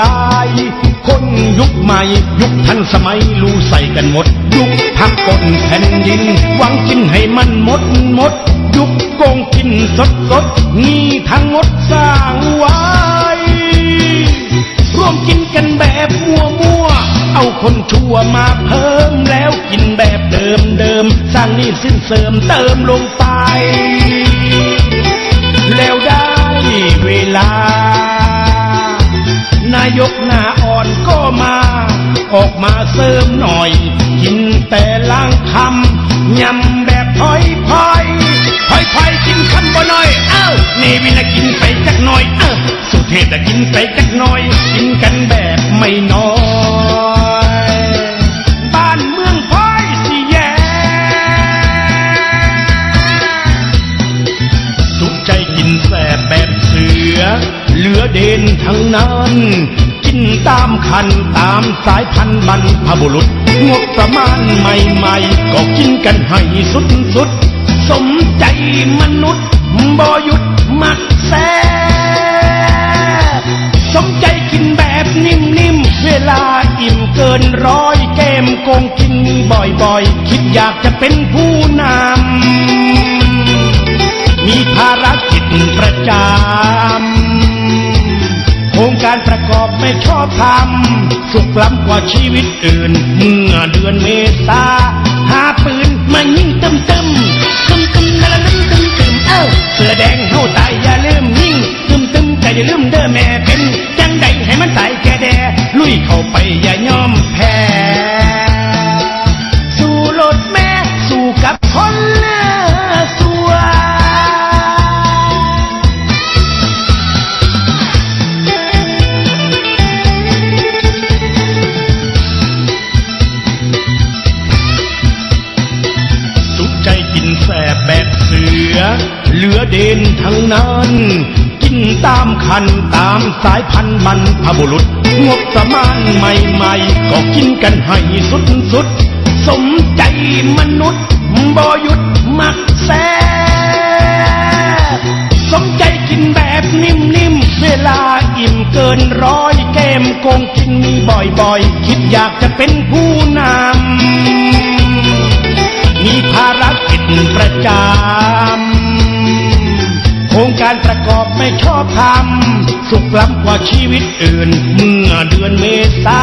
ลาย คนยุคใหม่ ยุคทันสมัยรู้ใส่กันหมด ยุคพักก้นแผ่นดิน หวังกินให้มันหมดหมด ยุคโกงกินสดสดนี่ทั้งหมดสร้างไว้ ร่วมกินกันแบบมัวมัวๆเอาคนชั่วมาเพิ่มแล้วกินแบบเดิมเดิมสร้างนี่สิ้นเสริมเติมลงไป แล้วได้เวลาายกหน้าอ่อนก็มา ออกมาเสริมหน่อย กินแต่ล้างคำยำแบบพอยพอยพอยพอยกินคำบ่น้อย เอ้าเนวินากิน เหลือเด่นทั้งนั้น กินตามคันตามสายพันธุ์บรรพบุรุษ งบประมาณใหม่ๆ ก็กินกันให้สุดๆสมใจมนุษย์บ่หยุดมักแซบสมใจกินแบบนิ่มๆ เวลาอิ่มเกินร้อยแก้มโกงกินบ่อยๆ คิดอยากจะเป็นผู้นำมีภารกิจประจำ การประกอบไม่ชอบทำสุขล้ำกว่าชีวิตอื่น เมื่อเดือนเมษาหาปืนมายิงตึมตึมตึมตึมละละลึมตึมตึมเอ้าเสือแดงเฮาตายอย่าลืมยิงตึมตึมแต่อย่าลืมเด้อแม่เป็น นทั้งนั้น กินตามคันตามสายพันธุ์บรรพบุรุษ งบประมาณใหม่ๆ ก็กินกันให้สุดๆสมใจมนุษย์บ่หยุดมักแซบสมใจกินแบบนิ่มๆ เวลาอิ่มเกินร้อยแก้มโกงกินมีบ่อยๆ คิดอยากจะเป็นผู้นำมีภารกิจประจำ โครงการประกอบไม่ชอบทำสุขล้ำกว่าชีวิตอื่น เมื่อเดือนเมษา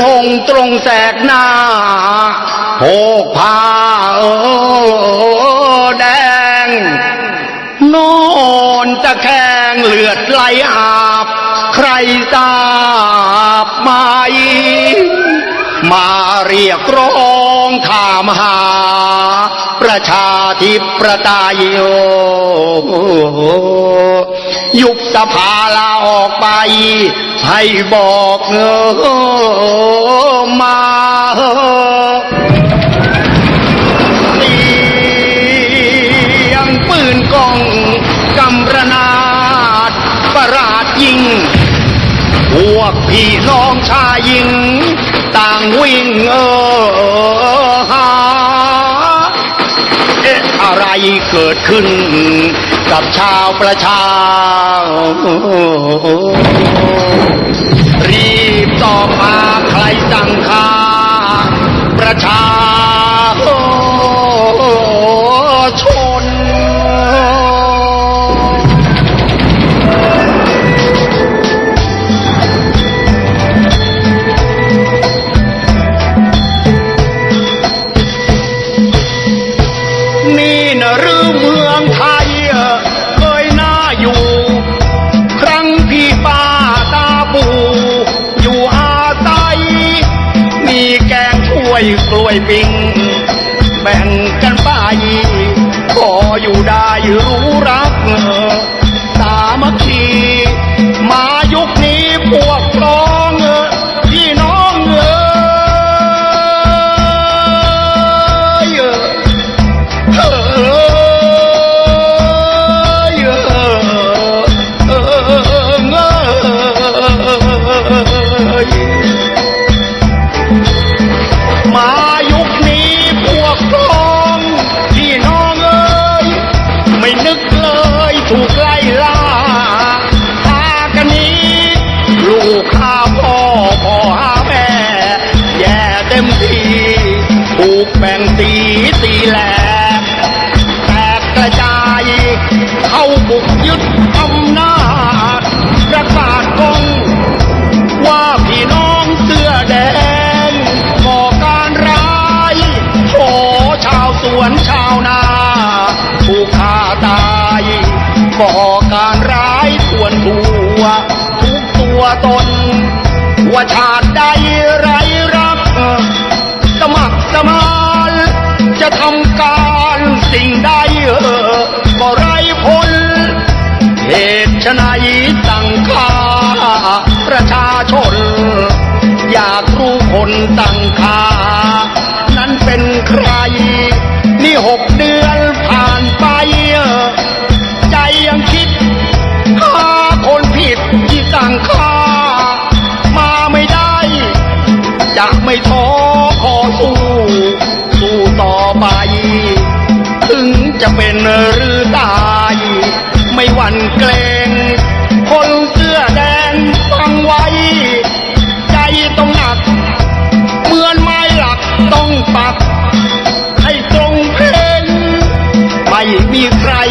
ธงตรงแสกหน้าโหกผ้าเออแดง นอนตะแคงเลือดไหลอาบ ใครทราบไหม มาเรียกร้องถามหา ประชาธิปไตยโอยุบสภาลาออกไป ให้บอกเออมาเสียงปืนกองกำรนาดประหลาดยิง พวกพี่น้องชายิงางวิ่งเออหาเอ๊ะอะไรเกิดขึ้นกับชาวประชา รีบตอบมาใครสั่งข้าประชา ยปิง แบ่งกันไป ขออยู่ได้รู้ บุกยึดอำนาจประกาศกงว่าพี่น้องเสื้อแดงก่อการร้ายขอชาวสวนชาวนาผูกฆ่าตายก่อการร้ายควนตัวทุกตัวตนว่าชาติได Chennai. Israel.